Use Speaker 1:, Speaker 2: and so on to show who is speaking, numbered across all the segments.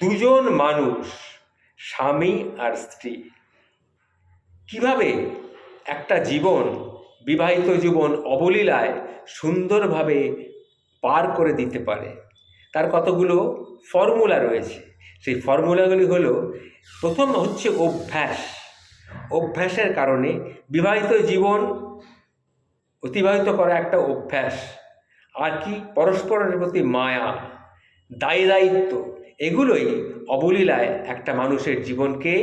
Speaker 1: দুজন মানুষ, স্বামী আর স্ত্রী। কীভাবে একটা জীবন, বিবাহিত জীবন অবলীলায় সুন্দরভাবে পার করে দিতে পারে? তার কতগুলো ফর্মুলা রয়েছে? সেই ফর্মুলাগুলি হলো, প্রথম হচ্ছে অভ্যাস। অভ্যাসের কারণে বিবাহিত জীবন অতিবাহিত করা একটা অভ্যাস। আর কি? পরস্পরের প্রতি মায়া, দায়ী দায়িত্ব। এগুলোই অবলীলায় একটা মানুষের জীবনকে,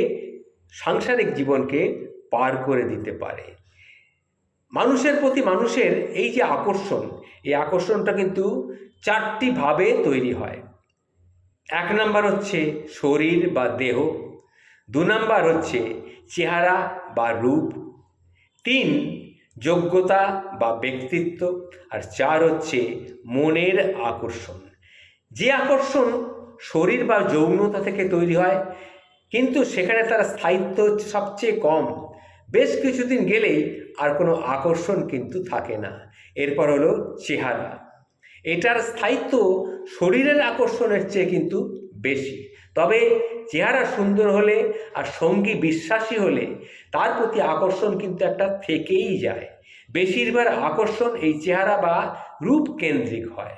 Speaker 1: সাংসারিক জীবনকে পার করে দিতে পারে। মানুষের প্রতি মানুষের এই যে আকর্ষণ, এই আকর্ষণটা কিন্তু চারটি ভাবে তৈরি হয়। এক নাম্বার হচ্ছে শরীর বা দেহ, দু নাম্বার হচ্ছে চেহারা বা রূপ, তিন যোগ্যতা বা ব্যক্তিত্ব, আর চার হচ্ছে মনের আকর্ষণ। যে আকর্ষণ শরীর বা যৌনতা থেকে তৈরি হয়, কিন্তু সেখানে তার স্থায়িত্ব হচ্ছে সবচেয়ে কম। বেশ কিছুদিন গেলেই আর কোনো আকর্ষণ কিন্তু থাকে না। এরপর হলো চেহারা। এটার স্থায়িত্ব শরীরের আকর্ষণের চেয়ে কিন্তু বেশি। তবে চেহারা সুন্দর হলে আর সঙ্গী বিশ্বাসী হলে তার প্রতি আকর্ষণ কিন্তু একটা থেকেই যায়। বেশিরভাগ আকর্ষণ এই চেহারা বা রূপ কেন্দ্রিক হয়।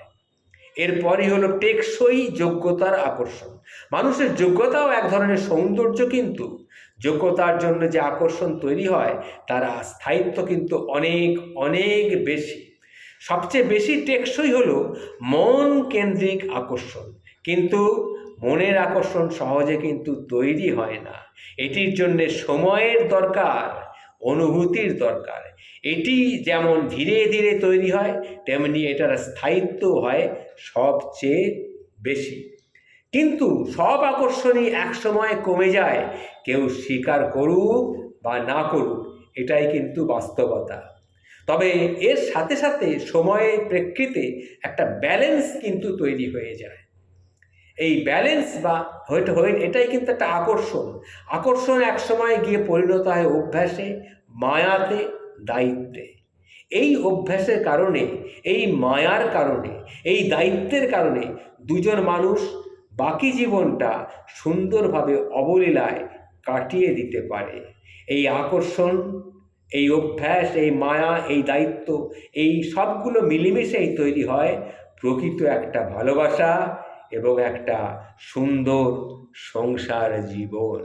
Speaker 1: এরপরই হলো টেকসই যোগ্যতার আকর্ষণ। মানুষের যোগ্যতাও এক ধরনের সৌন্দর্য কিন্তু। যোগ্যতার জন্য যে আকর্ষণ তৈরি হয়, তার স্থায়িত্ব কিন্তু অনেক অনেক বেশি। সবচেয়ে বেশি টেকসই হলো মন কেন্দ্রিক আকর্ষণ। কিন্তু মনের আকর্ষণ সহজে কিন্তু তৈরি হয় না। এটির জন্যে সময়ের দরকার। অনুভূতির দরকার। এটি যেমন ধীরে ধীরে তৈরি হয়, তেমনি এটার স্থায়িত্ব হয় সবচেয়ে বেশি। কিন্তু সব আকর্ষণই একসময় কমে যায়। কেউ স্বীকার করুক বা না করুক, এটাই কিন্তু বাস্তবতা। তবে এর সাথে সাথে সময়ের প্রেক্ষিতে একটা ব্যালেন্স কিন্তু তৈরি হয়ে যায়। এই ব্যালেন্স বা হয়ে এটাই কিন্তু একটা আকর্ষণ। আকর্ষণ এক সময় গিয়ে পরিণত হয় অভ্যাসে মায়াতে দায়িত্বে। এই অভ্যাসের কারণে, এই মায়ার কারণে, এই দায়িত্বের কারণে দুজন মানুষ বাকি জীবনটা সুন্দরভাবে অবলীলায় কাটিয়ে দিতে পারে। এই আকর্ষণ, এই অভ্যাস, এই মায়া, এই দায়িত্ব, এই সবগুলো মিলেমিশেই তৈরি হয় প্রকৃত একটা ভালোবাসা এবং একটা সুন্দর সংসার জীবন।